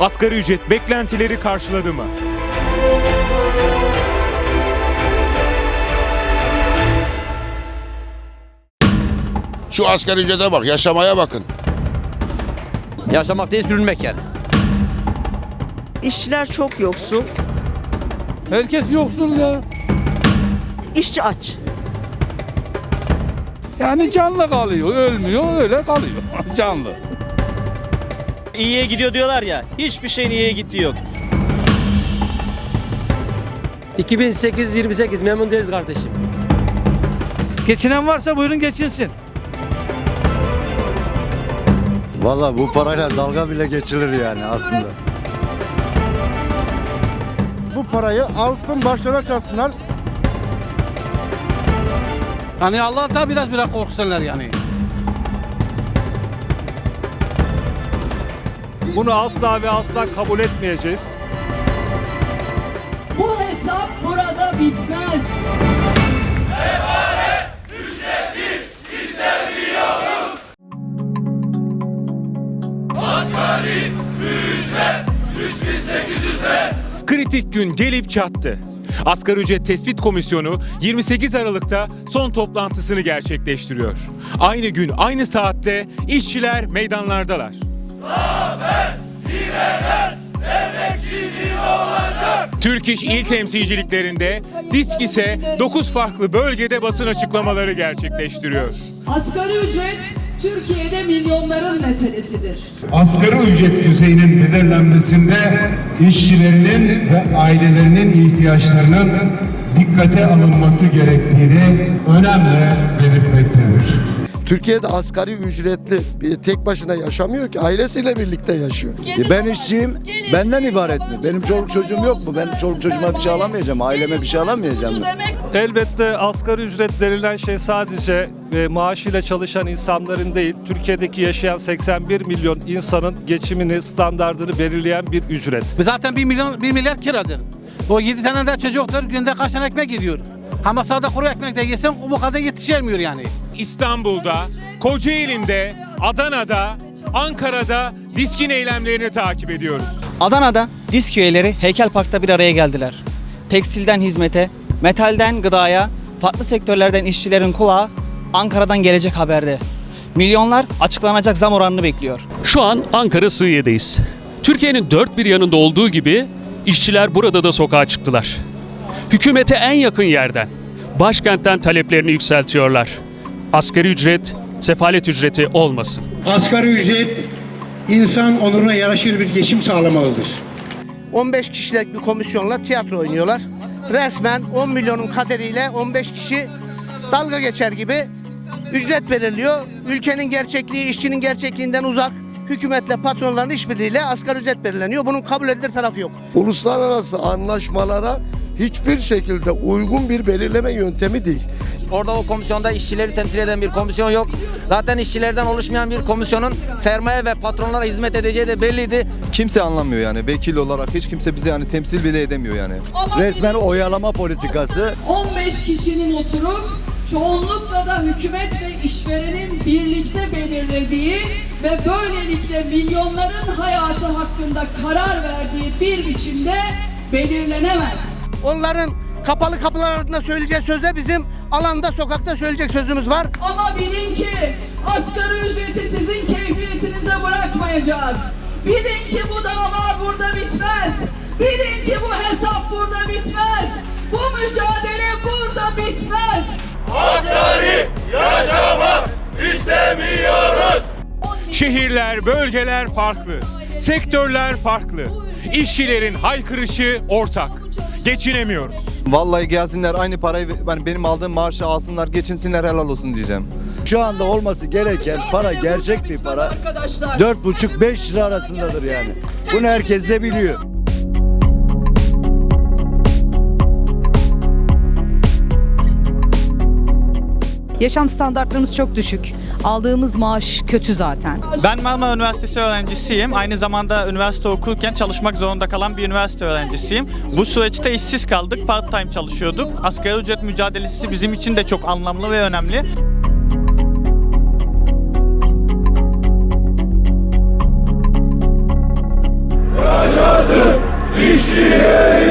Asgari ücret beklentileri karşıladı mı? Şu asgari ücrete bak, yaşamaya bakın. Yaşamak değil sürünmek yani. İşçiler çok yoksul, Herkes yoksul ya. işçi aç. Yani canlı kalıyor, ölmüyor, öyle kalıyor. canlı. İyiye gidiyor diyorlar ya. Hiçbir şeyin iyiye gittiği yok. 2828 memnun değiliz kardeşim. Geçinen varsa buyurun geçinsin. Valla bu parayla dalga bile geçilir yani aslında. Bu parayı alsın başlarına çalsınlar. Hani Allah da biraz biraz korksunlar yani. Bunu asla ve asla kabul etmeyeceğiz. Bu hesap burada bitmez. Kritik gün gelip çattı. Asgari ücret tespit komisyonu 28 Aralık'ta son toplantısını gerçekleştiriyor. Aynı gün aynı saatte işçiler meydanlardalar. Türk İş il temsilciliklerinde DİSK ise 9 farklı bölgede basın açıklamaları gerçekleştiriyor. Asgari ücret Türkiye'de milyonların meselesidir. Asgari ücret düzeyinin belirlenmesinde işçilerinin ve ailelerinin ihtiyaçlarının dikkate alınması gerektiğini önemli belirtmektedir. Türkiye'de asgari ücretli bir tek başına yaşamıyor ki ailesiyle birlikte yaşıyor. E ben işçiyim benden ibaret mi? Benim çoluk çocuğum yok mu? Ben çoluk çocuğuma bir şey alamayacağım, aileme bir şey alamayacağım mı? Elbette asgari ücret denilen şey sadece e, maaşıyla çalışan insanların değil, Türkiye'deki yaşayan 81 milyon insanın geçimini, standartını belirleyen bir ücret. Zaten 1 milyon 1 milyar kiradır. O 7 tane de çocuklar günde kaç tane ekmek yiyor. Ama sade kuru ekmek de yesen o bu kadar yetişemiyor yani. İstanbul'da, Kocaeli'nde, Adana'da, Ankara'da diskin eylemlerini takip ediyoruz. Adana'da disk üyeleri Heykel Park'ta bir araya geldiler. Tekstilden hizmete, metalden gıdaya, farklı sektörlerden işçilerin kulağı Ankara'dan gelecek haberde. Milyonlar açıklanacak zam oranını bekliyor. Şu an Ankara Sığıye'deyiz. Türkiye'nin dört bir yanında olduğu gibi işçiler burada da sokağa çıktılar. Hükümete en yakın yerden, başkentten taleplerini yükseltiyorlar. Asgari ücret, sefalet ücreti olmasın. Asgari ücret insan onuruna yaraşır bir geçim sağlamalıdır. 15 kişilik bir komisyonla tiyatro oynuyorlar. Resmen 10 milyonun kaderiyle 15 kişi dalga geçer gibi ücret belirliyor. Ülkenin gerçekliği işçinin gerçekliğinden uzak. Hükümetle patronların işbirliğiyle asgari ücret belirleniyor. Bunun kabul edilir tarafı yok. Uluslararası anlaşmalara hiçbir şekilde uygun bir belirleme yöntemi değil. Orada o komisyonda işçileri temsil eden bir komisyon yok. Zaten işçilerden oluşmayan bir komisyonun sermaye ve patronlara hizmet edeceği de belliydi. Kimse anlamıyor yani vekil olarak hiç kimse bizi yani temsil bile edemiyor yani. Ama Resmen oyalama politikası 15 kişinin oturup çoğunlukla da hükümet ve işverenin birlikte belirlediği ve böylelikle milyonların hayatı hakkında karar verdiği bir biçimde belirlenemez. Onların kapalı kapılar ardında söyleyeceği sözle bizim alanda sokakta söyleyecek sözümüz var. Ama bilin ki asgari ücreti sizin keyfiyetinize bırakmayacağız. Bilin ki bu dava burada bitmez. Bilin ki bu hesap burada bitmez. Bu mücadele burada bitmez. Şehirler, bölgeler farklı. Sektörler farklı. İşçilerin haykırışı ortak. Geçinemiyoruz. Vallahi gelsinler aynı parayı yani benim aldığım maaşı alsınlar geçinsinler helal olsun diyeceğim. Şu anda olması gereken para gerçek bir para. Arkadaşlar. 4,5-5 lira arasındadır yani. Bunu herkes de biliyor. Yaşam standartlarımız çok düşük. Aldığımız maaş kötü zaten. Ben Marmara Üniversitesi öğrencisiyim. Aynı zamanda üniversite okurken çalışmak zorunda kalan bir üniversite öğrencisiyim. Bu süreçte işsiz kaldık, part time çalışıyorduk. Asgari ücret mücadelesi bizim için de çok anlamlı ve önemli. Yaşasın işçiye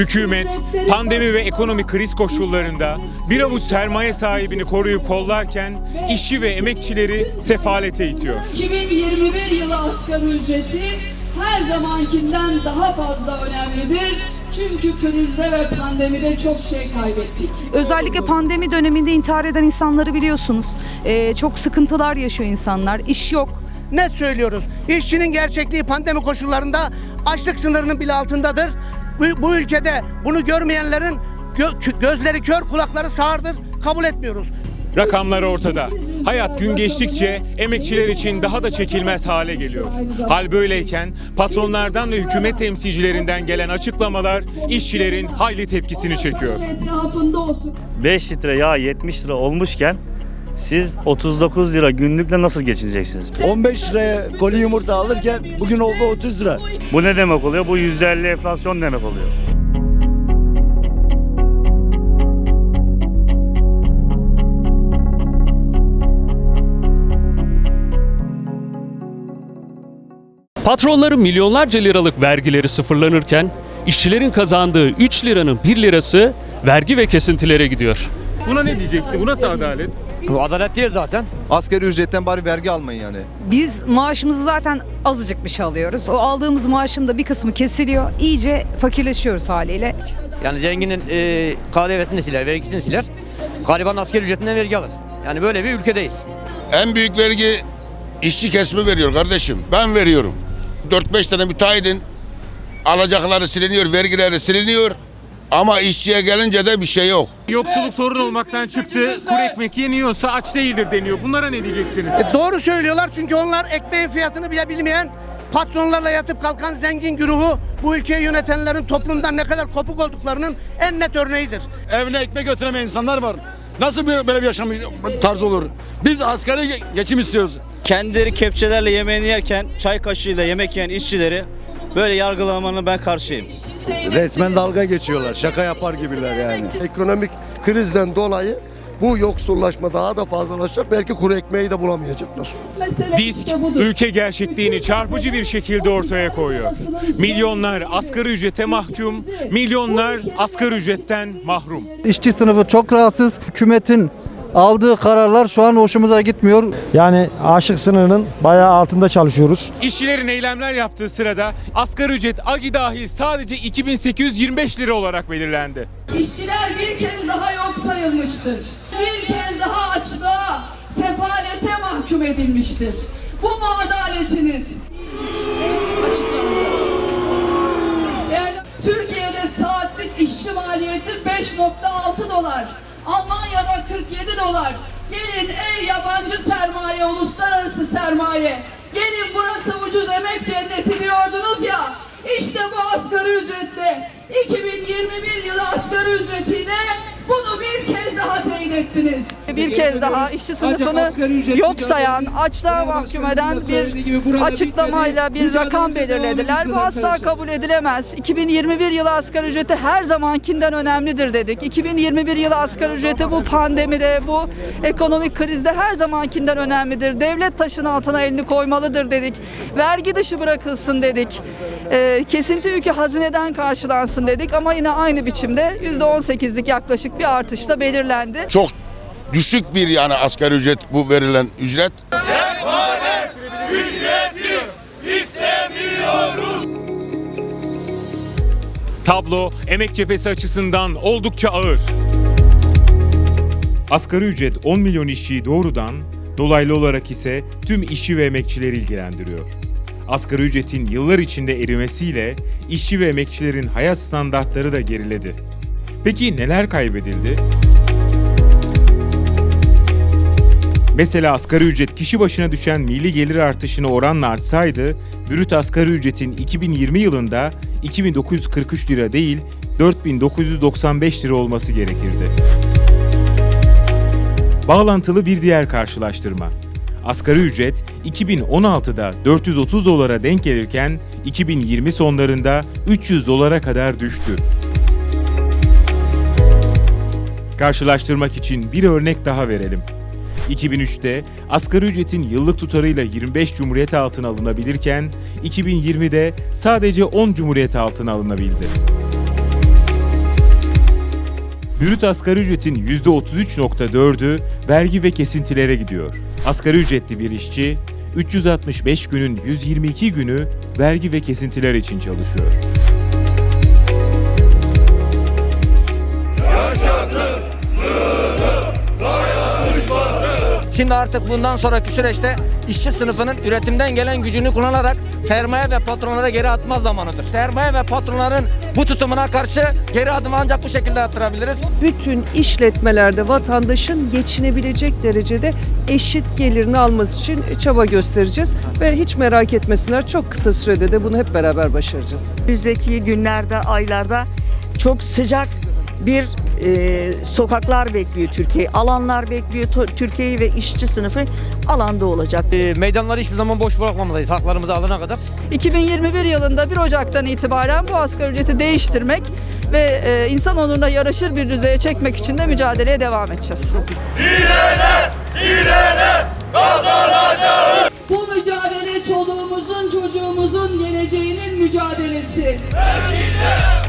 Hükümet pandemi ve ekonomik kriz koşullarında bir avuç sermaye sahibini koruyup kollarken işçi ve emekçileri sefalete itiyor. 2021 yılı asgari ücreti her zamankinden daha fazla önemlidir. Çünkü krizde ve pandemide çok şey kaybettik. Özellikle pandemi döneminde intihar eden insanları biliyorsunuz. Ee, çok sıkıntılar yaşıyor insanlar. İş yok. Net söylüyoruz. İşçinin gerçekliği pandemi koşullarında açlık sınırının bile altındadır. Bu, bu ülkede bunu görmeyenlerin gö- gözleri kör, kulakları sağırdır. Kabul etmiyoruz. Rakamlar ortada. Hayat gün geçtikçe emekçiler için daha da çekilmez hale geliyor. Hal böyleyken patronlardan ve hükümet temsilcilerinden gelen açıklamalar işçilerin hayli tepkisini çekiyor. Etrafında otur. 5 litre yağ 70 lira olmuşken siz 39 lira günlükle nasıl geçineceksiniz? 15 liraya koli yumurta alırken bugün oldu 30 lira. Bu ne demek oluyor? Bu %50 enflasyon demek oluyor. Patronların milyonlarca liralık vergileri sıfırlanırken işçilerin kazandığı 3 liranın 1 lirası vergi ve kesintilere gidiyor. Buna ne diyeceksin? Bu nasıl adalet? Bu adalet değil zaten. Asgari ücretten bari vergi almayın yani. Biz maaşımızı zaten azıcık bir şey alıyoruz. O aldığımız maaşın da bir kısmı kesiliyor. İyice fakirleşiyoruz haliyle. Yani zenginin e, KDV'sini siler, vergisini siler. Gariban asgari ücretinden vergi alır. Yani böyle bir ülkedeyiz. En büyük vergi işçi kesimi veriyor kardeşim. Ben veriyorum. 4-5 tane müteahhidin alacakları siliniyor, vergileri siliniyor. Ama işçiye gelince de bir şey yok. Yoksulluk sorun olmaktan çıktı. Kuru ekmek yeniyorsa aç değildir deniyor. Bunlara ne diyeceksiniz? E, doğru söylüyorlar çünkü onlar ekmeğin fiyatını bile bilmeyen patronlarla yatıp kalkan zengin güruhu bu ülkeyi yönetenlerin toplumdan ne kadar kopuk olduklarının en net örneğidir. Evine ekmek götüremeyen insanlar var. Nasıl bir- böyle bir yaşam tarzı olur? Biz asgari ge- geçim istiyoruz. Kendileri kepçelerle yemeğini yerken çay kaşığıyla yemek yiyen işçileri böyle yargılamanı ben karşıyım. Resmen dalga geçiyorlar. Şaka yapar gibiler yani. Ekonomik krizden dolayı bu yoksullaşma daha da fazlalaşacak. Belki kuru ekmeği de bulamayacaklar. Disk işte budur. ülke gerçekliğini çarpıcı bir şekilde ortaya koyuyor. Milyonlar asgari ücrete mahkum, milyonlar asgari ücretten mahrum. İşçi sınıfı çok rahatsız. Hükümetin aldığı kararlar şu an hoşumuza gitmiyor. Yani aşık sınırının bayağı altında çalışıyoruz. İşçilerin eylemler yaptığı sırada asgari ücret AGİ dahil sadece 2825 lira olarak belirlendi. İşçiler bir kez daha yok sayılmıştır. Bir kez daha açlığa, sefalete mahkum edilmiştir. Bu mu adaletiniz? Açıklandı. Değerli- Türkiye'de saatlik işçi maliyeti 5.6 dolar. Almanya'da 47 dolar. Gelin ey yabancı sermaye, uluslararası sermaye. Gelin burası ucuz emek cenneti diyordunuz ya. İşte bu asgari ücretle 2021 yılı asgari ücretiyle bunu bir kez daha teyit ettiniz. bir kez daha işçi sınıfını yok sayan, açlığa mahkum eden bir açıklamayla bir rakam belirlediler. Bu asla kabul edilemez. 2021 yılı asgari ücreti her zamankinden önemlidir dedik. 2021 yılı asgari ücreti bu pandemide, bu ekonomik krizde her zamankinden önemlidir. Devlet taşın altına elini koymalıdır dedik. Vergi dışı bırakılsın dedik. Ee, kesinti yükü hazineden karşılansın dedik ama yine aynı biçimde %18'lik yaklaşık bir artışla belirlendi. Çok düşük bir yani asgari ücret bu verilen ücret. Tablo emek cephesi açısından oldukça ağır. Asgari ücret 10 milyon işçiyi doğrudan, dolaylı olarak ise tüm işçi ve emekçileri ilgilendiriyor. Asgari ücretin yıllar içinde erimesiyle işçi ve emekçilerin hayat standartları da geriledi. Peki neler kaybedildi? Mesela asgari ücret kişi başına düşen milli gelir artışını oranla artsaydı, brüt asgari ücretin 2020 yılında 2943 lira değil 4995 lira olması gerekirdi. Bağlantılı bir diğer karşılaştırma. Asgari ücret 2016'da 430 dolara denk gelirken 2020 sonlarında 300 dolara kadar düştü. Karşılaştırmak için bir örnek daha verelim. 2003'te asgari ücretin yıllık tutarıyla 25 cumhuriyet altına alınabilirken 2020'de sadece 10 cumhuriyet altına alınabildi. Brüt asgari ücretin %33.4'ü vergi ve kesintilere gidiyor. Asgari ücretli bir işçi 365 günün 122 günü vergi ve kesintiler için çalışıyor. Şimdi artık bundan sonraki süreçte işçi sınıfının üretimden gelen gücünü kullanarak sermaye ve patronlara geri atma zamanıdır. Sermaye ve patronların bu tutumuna karşı geri adımı ancak bu şekilde attırabiliriz. bütün işletmelerde vatandaşın geçinebilecek derecede eşit gelirini alması için çaba göstereceğiz ve hiç merak etmesinler çok kısa sürede de bunu hep beraber başaracağız. Önümüzdeki günlerde, aylarda çok sıcak bir e, sokaklar bekliyor Türkiye. Alanlar bekliyor To- Türkiye'yi ve işçi sınıfı alanda olacak. meydanları hiçbir zaman boş bırakmamalıyız haklarımızı alana kadar. 2021 yılında 1 Ocak'tan itibaren bu asgari ücreti değiştirmek ve e, insan onuruna yaraşır bir düzeye çekmek için de mücadeleye devam edeceğiz. Bu mücadele çoluğumuzun çocuğumuzun geleceğinin mücadelesi. Vergide